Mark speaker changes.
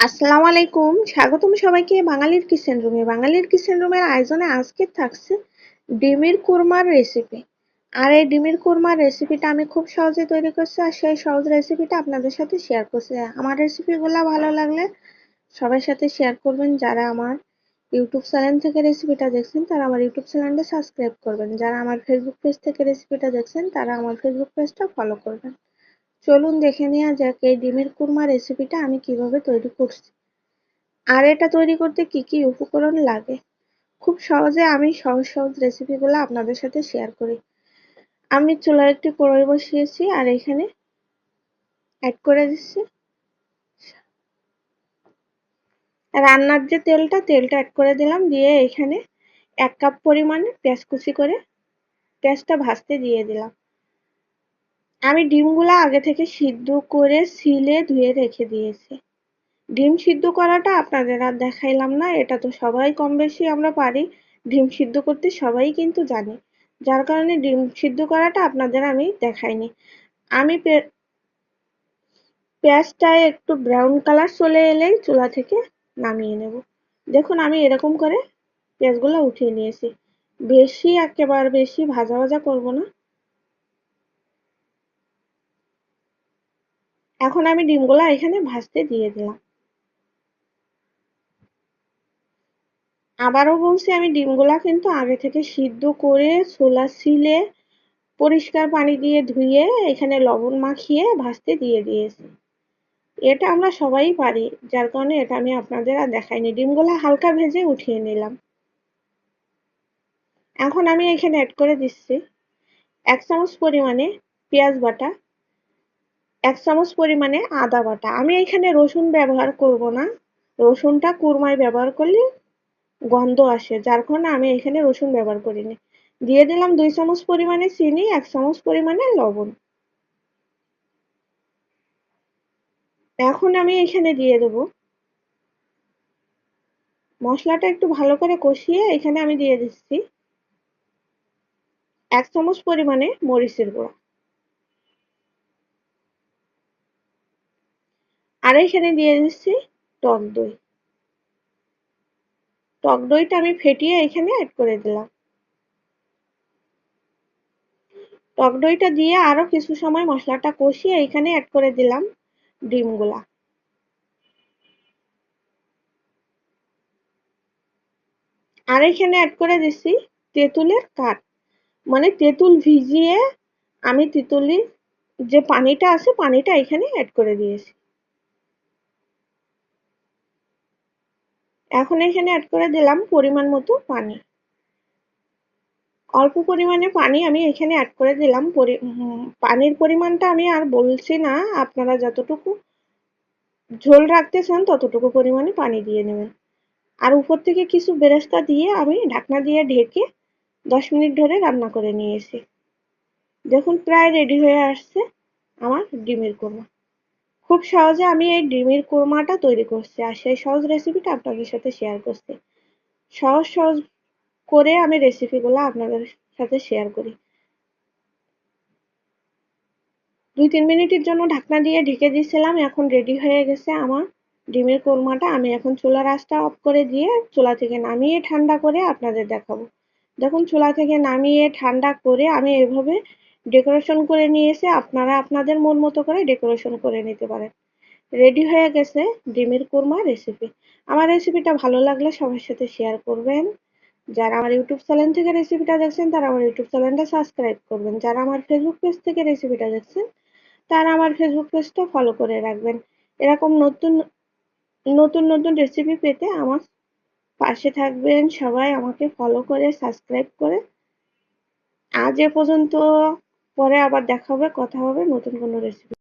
Speaker 1: আসসালামু আলাইকুম। স্বাগতম সবাইকে বাঙালির কিচেন রুমে। বাঙালির কিচেন রুমের আয়োজনে আজকে থাকছে ডিমের কুরমার রেসিপি আর এই ডিমের কুরমার রেসিপিটা আমি খুব সহজে তৈরি করছি আর সেই সহজ রেসিপিটা আপনাদের সাথে শেয়ার করছি। আমার রেসিপিগুলো ভালো লাগলে সবার সাথে শেয়ার করবেন। যারা আমার ইউটিউব চ্যানেল থেকে রেসিপিটা দেখছেন, তারা আমার ইউটিউব চ্যানেলটা সাবস্ক্রাইব করবেন। যারা আমার ফেসবুক পেজ থেকে রেসিপিটা দেখছেন, তারা আমার ফেসবুক পেজটা ফলো করবেন। চলুন দেখে নেওয়া যাক এই ডিমের কুরমা রেসিপিটা আমি কীভাবে তৈরি করছি। আর এটা তৈরি করতে কি কি উপকরণ লাগে? খুব সহজে আমি সহজ সহজ রেসিপিগুলো আপনাদের সাথে শেয়ার করি। আমি চুলায় একটি কড়াই বসিয়েছি আর এখানে অ্যাড করে দিচ্ছি। রান্নার যে তেলটা তেলটা অ্যাড করে দিলাম। দিয়ে এখানে এক কাপ পরিমাণে পেঁয়াজ কুচি করে পেঁয়াজটা ভাজতে দিয়ে দিলাম। আমি ডিমগুলো আগে থেকে সিদ্ধ করে সিলে ধুয়ে রেখে দিয়েছি। ডিম সিদ্ধ করাটা আপনাদের আর দেখাইলাম না, এটা তো সবাই কম বেশি আমরা পারি। ডিম সিদ্ধ করতে সবাই কিন্তু জানে। যার কারণে ডিম সিদ্ধ করাটা আপনাদের আমি দেখাইনি। আমি পেঁয়াজটায় একটু ব্রাউন কালার চলে এলেই চুলা থেকে নামিয়ে নেব। দেখুন, আমি এরকম করে পেঁয়াজগুলো উঠিয়ে নিয়েছি। বেশি একেবারে বেশি ভাজা ভাজা করব না। এখন আমি ডিমগুলা এখানে ভাজতে দিয়ে দিলাম। আবারও বলছি, আমি ডিমগুলা কিন্তু আগে থেকে সিদ্ধ করে ছোলা ছিলে পরিষ্কার পানি দিয়ে ধুয়ে এখানে লবণ মাখিয়ে ভাজতে দিয়ে দিয়েছি। এটা আমরা সবাই পারি, যার কারণে এটা আমি আপনাদের আর দেখাইনি। ডিমগুলা হালকা ভেজে উঠিয়ে নিলাম। এখন আমি এখানে অ্যাড করে দিচ্ছি। এক চামচ পরিমাণে পেঁয়াজ বাটা। এক চামচ পরিমাণে আদা বাটা। আমি এখানে রসুন ব্যবহার করব না। রসুনটা কুরমায় ব্যবহার করলে গন্ধ আসে, যার কারণে আমি এখানে রসুন ব্যবহার করিনি। দিয়ে দিলাম দুই চামচ পরিমাণে চিনি, এক চামচ পরিমাণে লবণ। এখন আমি এখানে দিয়ে দেব। মশলাটা একটু ভালো করে কষিয়ে এখানে আমি দিয়ে দিচ্ছি। এক চামচ পরিমাণে মরিচের গুঁড়া। আর এখানে দিয়ে দিচ্ছি টক দই। টক দইটা আমি ফেটিয়ে এখানে অ্যাড করে দিলাম। টক দইটা দিয়ে আরও কিছু সময় মশলাটা কষিয়ে এখানে অ্যাড করে দিলাম ডিমগুলা। আর এখানে অ্যাড করে দিচ্ছি তেঁতুলের কাঠ। মানে তেঁতুল ভিজিয়ে আমি তেঁতুলির যে পানিটা আছে, পানিটা এখানে অ্যাড করে দিয়েছি। এখন এখানে অ্যাড করে দিলাম পরিমাণ মতো পানি। অল্প পরিমাণে পানি আমি এখানে অ্যাড করে দিলাম। পানির পরিমাণটা আমি আর বলছি না। আপনারা যতটুকু ঝোল রাখতে চান ততটুকু পরিমাণে পানি দিয়ে নেবেন। আর উপর থেকে কিছু বেরেস্তা দিয়ে আমি ঢাকনা দিয়ে ঢেকে দশ মিনিট ধরে রান্না করে নিয়েছি। দেখুন, প্রায় রেডি হয়ে আসছে আমার ডিমের কোরমা। খুব সহজে আমি এই ডিমের কোরমাটা তৈরি করছি আর সেই সহজ রেসিপিটা আপনাদের সাথে শেয়ার করছি। সহজ সহজ করে আমি রেসিপিগুলো আপনাদের সাথে শেয়ার করি। দুই, তিন মিনিটের জন্য ঢাকনা দিয়ে ঢেকে দিয়েছিলাম, এখন রেডি হয়ে গেছে আমার ডিমের কোরমাটা। আমি এখন চুলার আঁচটা অফ করে দিয়ে চুলা থেকে নামিয়ে ঠান্ডা করে আপনাদের দেখাবো। দেখুন, চুলা থেকে নামিয়ে ঠান্ডা করে আমি এভাবে ডেকোরেশন করে নিয়েছি, আপনারা আপনাদের মন মতো করে ডেকোরেশন করে নিতে পারেন। রেডি হয়ে গেছে ডিমের কোরমা রেসিপি আমার রেসিপিটা ভালো লাগলে সবার সাথে শেয়ার করবেন। যারা আমার ইউটিউব চ্যানেল থেকে রেসিপিটা দেখছেন, তারা আমার ইউটিউব চ্যানেলটা সাবস্ক্রাইব করবেন। যারা আমার ফেসবুক পেজ থেকে রেসিপিটা দেখছেন, তারা আমার ফেসবুক পেজটা ফলো করে রাখবেন। এরকম নতুন নতুন নতুন রেসিপি পেতে আমার পাশে থাকবেন সবাই। আমাকে ফলো করে সাবস্ক্রাইব করে। আজ এ পর্যন্ত পরে আবার দেখা হবে কথা হবে নতুন কোনো রেসিপি